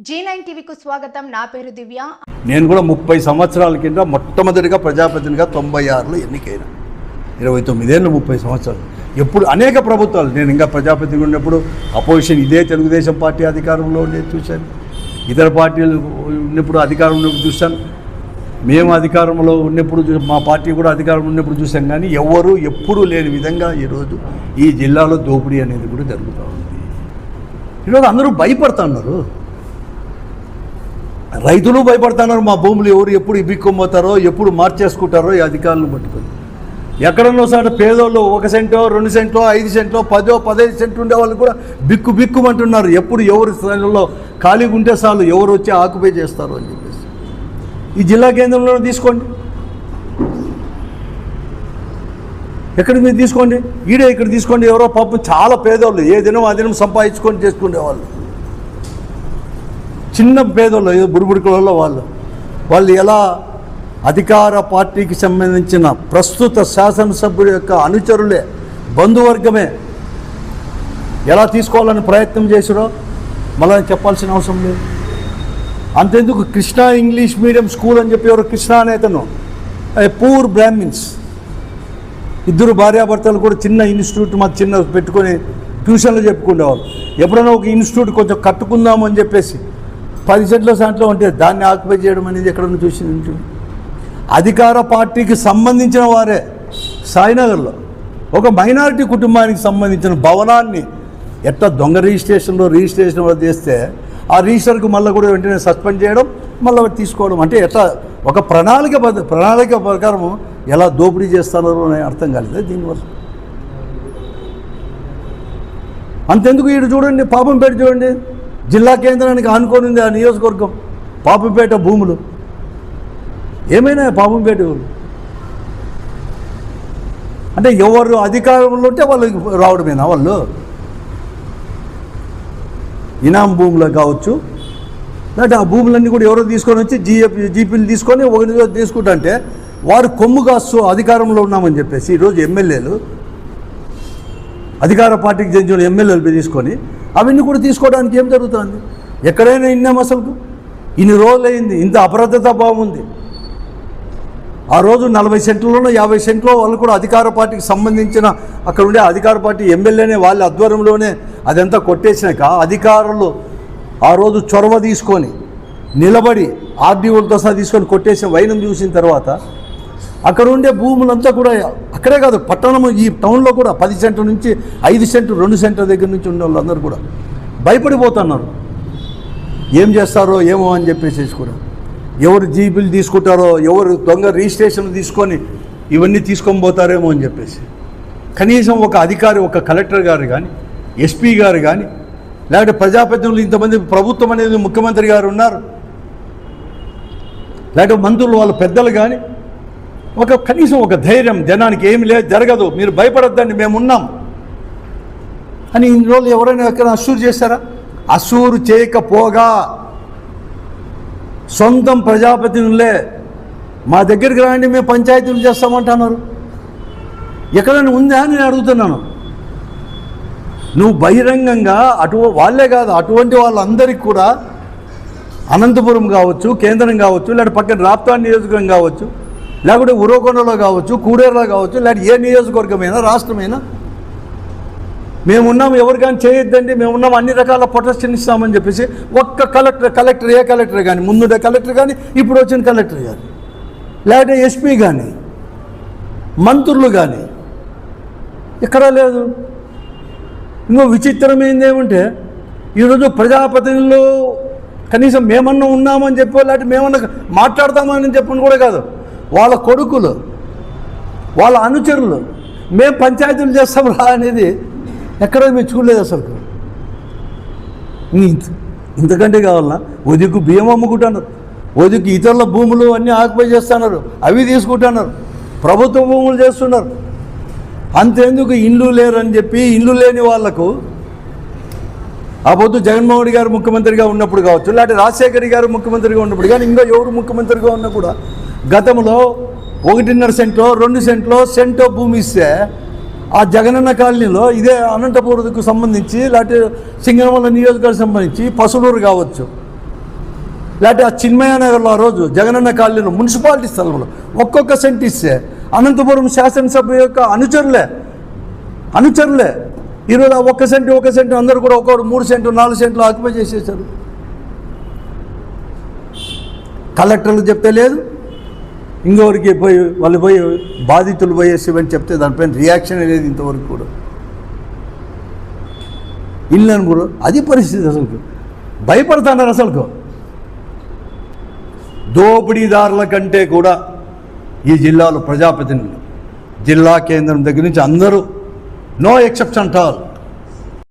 G nine టీవీకు స్వాగతం. నా పేరు దివ్య. నేను కూడా ముప్పై సంవత్సరాల కింద మొట్టమొదటిగా ప్రజాప్రతినిధిగా తొంభై ఆరులో ఎన్నికైన. ఇరవై తొమ్మిదేళ్ళు ముప్పై సంవత్సరాలు. ఎప్పుడు అనేక ప్రభుత్వాలు. నేను ఇంకా ప్రజాప్రతినిధి ఉన్నప్పుడు అపోజిషన్ ఇదే తెలుగుదేశం పార్టీ అధికారంలో ఉండేది చూశాను. ఇతర పార్టీలు ఉన్నప్పుడు అధికారంలో చూశాను. మేము అధికారంలో ఉన్నప్పుడు చూ- మా పార్టీ కూడా అధికారంలో ఉన్నప్పుడు చూసాం కానీ ఎవరు ఎప్పుడూ లేని విధంగా ఈరోజు ఈ జిల్లాలో దోపిడీ అనేది కూడా జరుగుతూ ఉంది. ఈరోజు అందరూ భయపడుతున్నారు రైతులు భయపడుతున్నారు మా భూములు ఎవరు ఎప్పుడు ఇబ్బిక్కొమ్మతారో ఎప్పుడు మార్చేసుకుంటారో ఈ అధికారులను పట్టుకొని. ఎక్కడన్నా సార్ పేదోళ్ళు ఒక సెంటో రెండు సెంట్లో ఐదు సెంట్లో పదో పదహైదు సెంట్లు ఉండే వాళ్ళు కూడా బిక్కు బిక్కుమంటున్నారు. ఎప్పుడు ఎవరి స్థానంలో ఖాళీగా ఉంటే చాలు ఎవరు వచ్చి ఆక్యుపై చేస్తారు అని చెప్పేసి. ఈ జిల్లా కేంద్రంలో తీసుకోండి. ఎక్కడ మీరు తీసుకోండి? ఈడే ఇక్కడ తీసుకోండి. ఎవరో పాపం చాలా పేదోళ్ళు. ఏ దినం ఆ దినం సంపాదించుకొని చేసుకునేవాళ్ళు. చిన్న పేదోళ్ళు ఏదో బుడిబుడికలలో వాళ్ళు. వాళ్ళు ఎలా అధికార పార్టీకి సంబంధించిన ప్రస్తుత శాసనసభ్యుడు యొక్క అనుచరులే బంధువర్గమే ఎలా తీసుకోవాలని ప్రయత్నం చేసిరో మళ్ళీ చెప్పాల్సిన అవసరం లేదు. అంతెందుకు కృష్ణా ఇంగ్లీష్ మీడియం స్కూల్ అని చెప్పి ఎవరు కృష్ణా అనేతను పూర్ బ్రాహ్మిన్స్. ఇద్దరు భార్యాభర్తలు కూడా చిన్న ఇన్స్టిట్యూట్ మా చిన్న పెట్టుకొని ట్యూషన్లు చెప్పుకునేవాళ్ళు. ఎప్పుడైనా ఒక ఇన్స్టిట్యూట్ కొంచెం కట్టుకుందాము అని చెప్పేసి పది సెంట్ల దాంట్లో ఉంటే దాన్ని ఆక్యుపై చేయడం అనేది ఎక్కడన్నా చూసి అధికార పార్టీకి సంబంధించిన వారే సాయినగర్లో. ఒక మైనారిటీ కుటుంబానికి సంబంధించిన భవనాన్ని ఎట్లా దొంగ రిజిస్ట్రేషన్లో రిజిస్ట్రేషన్ చేస్తే ఆ రిజిస్టర్కు మళ్ళీ కూడా వెంటనే సస్పెండ్ చేయడం మళ్ళీ తీసుకోవడం. అంటే ఎట్లా ఒక ప్రణాళిక ప్రణాళిక ప్రకారం ఎలా దోపిడీ చేస్తారో అని అర్థం కాలేదు దీనివల్ల? అంతెందుకు వీడు చూడండి పాపం పెట్టి చూడండి. జిల్లా కేంద్రానికి ఆనుకొని ఉంది ఆ నియోజకవర్గం పాపంపేట భూములు. ఏమైనా పాపంపేట అంటే ఎవరు అధికారంలో ఉంటే వాళ్ళు రావడమేనా వాళ్ళు? ఇనాం భూములకు కావచ్చు. లేకపోతే ఆ భూములన్నీ కూడా ఎవరో తీసుకొని వచ్చి జీఎఫ్ జీపీలు తీసుకొని ఒక తీసుకుంటా వారు కొమ్ము కాస్తూ అధికారంలో ఉన్నామని చెప్పేసి ఈరోజు ఎమ్మెల్యేలు అధికార పార్టీకి చెందిన ఎమ్మెల్యేలు తీసుకొని అవన్నీ కూడా తీసుకోవడానికి ఏం జరుగుతుంది? ఎక్కడైనా ఇన్నాం అసలు ఇన్ని రోజులు అయింది ఇంత అప్రదత భావం ఉంది. ఆ రోజు నలభై సెంట్లలోనూ యాభై సెంట్లో వాళ్ళు కూడా అధికార పార్టీకి సంబంధించిన అక్కడ ఉండే అధికార పార్టీ ఎమ్మెల్యేనే వాళ్ళ ఆధ్వర్యంలోనే అదంతా కొట్టేసినాక అధికారులు ఆ రోజు చొరవ తీసుకొని నిలబడి ఆర్డీఓలతో సహా తీసుకొని కొట్టేసిన వైనం చూసిన తర్వాత అక్కడ ఉండే భూములంతా కూడా అక్కడే కాదు పట్టణము ఈ టౌన్లో కూడా పది సెంటర్ నుంచి ఐదు సెంట్లు రెండు సెంటర్ దగ్గర నుంచి ఉండే వాళ్ళందరూ కూడా భయపడిపోతున్నారు. ఏం చేస్తారో ఏమో అని చెప్పేసి కూడా. ఎవరు జీబీలు తీసుకుంటారో ఎవరు దొంగ రిజిస్ట్రేషన్ తీసుకొని ఇవన్నీ తీసుకొని పోతారేమో అని చెప్పేసి. కనీసం ఒక అధికారి ఒక కలెక్టర్ గారు కానీ ఎస్పీ గారు కానీ లేకపోతే ప్రజాప్రతినిధులు ఇంతమంది ప్రభుత్వం అనేది ముఖ్యమంత్రి గారు ఉన్నారు. లేకపోతే మంత్రులు వాళ్ళ పెద్దలు కానీ ఒక కనీసం ఒక ధైర్యం జనానికి ఏమి లేదు జరగదు. మీరు భయపడొద్దండి మేము ఉన్నాం అని ఇన్ని రోజులు ఎవరైనా ఎక్కడ అసూరు చేస్తారా అసూరు చేయకపోగా సొంతం ప్రజాప్రతినిధులే మా దగ్గరికి రాండి మేము పంచాయతీలు చేస్తామంటున్నారు. ఎక్కడైనా ఉందా అని నేను అడుగుతున్నాను. నువ్వు బహిరంగంగా అటు వాళ్ళే కాదు అటువంటి వాళ్ళందరికీ కూడా అనంతపురం కావచ్చు కేంద్రం కావచ్చు లేకపోతే పక్కన రాప్తా నియోజకవర్గం కావచ్చు లేకపోతే ఉరవకొండలో కావచ్చు కూడేరులో కావచ్చు లేకపోతే ఏ నియోజకవర్గమైనా రాష్ట్రమైనా మేమున్నాం ఎవరికైనా చేయొద్దండి మేమున్నాం అన్ని రకాల ప్రొటెక్షన్ ఇస్తామని చెప్పేసి ఒక్క కలెక్టర్ కలెక్టర్ ఏ కలెక్టర్ కానీ ముందుండే కలెక్టర్ కానీ ఇప్పుడు వచ్చిన కలెక్టర్ కానీ లేకపోతే ఎస్పీ కానీ మంత్రులు కానీ ఎక్కడా లేదు. ఇంకో విచిత్రమైంది ఏమంటే ఈరోజు ప్రజాప్రతినిధులు కనీసం మేమన్నా ఉన్నామని చెప్పో లేకపోతే మేమన్నా మాట్లాడతామని చెప్పని కూడా కాదు. వాళ్ళ కొడుకులు వాళ్ళ అనుచరులు మేము పంచాయతీలు చేస్తాం రా అనేది ఎక్కడ మేము చూడలేదు అసలు. ఇంత ఇంతకంటే కావాలన్నా ఒదికు బియ్యం అమ్ముకుంటున్నారు. ఒదికు ఇతరుల భూములు అన్నీ ఆక్యుపై చేస్తున్నారు. అవి తీసుకుంటున్నారు. ప్రభుత్వ భూములు చేస్తున్నారు. అంతేందుకు ఇండ్లు లేరని చెప్పి ఇండ్లు లేని వాళ్ళకు ఆ పొద్దు జగన్మోహన్ రెడ్డి గారు ముఖ్యమంత్రిగా ఉన్నప్పుడు కావచ్చు లేకపోతే రాజశేఖర్ గారు ముఖ్యమంత్రిగా ఉన్నప్పుడు కానీ ఇంకా ఎవరు ముఖ్యమంత్రిగా ఉన్నా కూడా గతంలో ఒకటిన్నర సెంట్లో రెండు సెంట్లో సెంటో భూమి ఇస్తే ఆ జగనన్న కాలనీలో ఇదే అనంతపురంకు సంబంధించి లేకపోతే సింగనమల్ల నియోజకవర్గం సంబంధించి పసులూరు కావచ్చు. లేకపోతే ఆ చిన్మయ నగర్లో ఆ రోజు జగనన్న కాలనీలో మున్సిపాలిటీ స్థలంలో ఒక్కొక్క సెంట్ ఇస్తే అనంతపురం శాసనసభ యొక్క అనుచరులే అనుచరులే. ఈరోజు ఆ ఒక్క సెంటు ఒక సెంటు అందరూ కూడా ఒక్కొక్కరు మూడు సెంటు నాలుగు సెంట్లు ఆక్యుపై చేసేసారు కలెక్టర్లు చెప్తే లేదు ఇంకొకరికి పోయి వాళ్ళు పోయి బాధితులు పోయేసేవని చెప్తే దానిపైన రియాక్షన్ లేదు ఇంతవరకు కూడా. ఇల్లు కూడా అది పరిస్థితి అసలు భయపడుతున్నారు అసలుకు. దోపిడీదారుల కంటే కూడా ఈ జిల్లాలో ప్రజాప్రతినిధులు జిల్లా కేంద్రం దగ్గర నుంచి అందరూ నో ఎక్సెప్షన్ ఆల్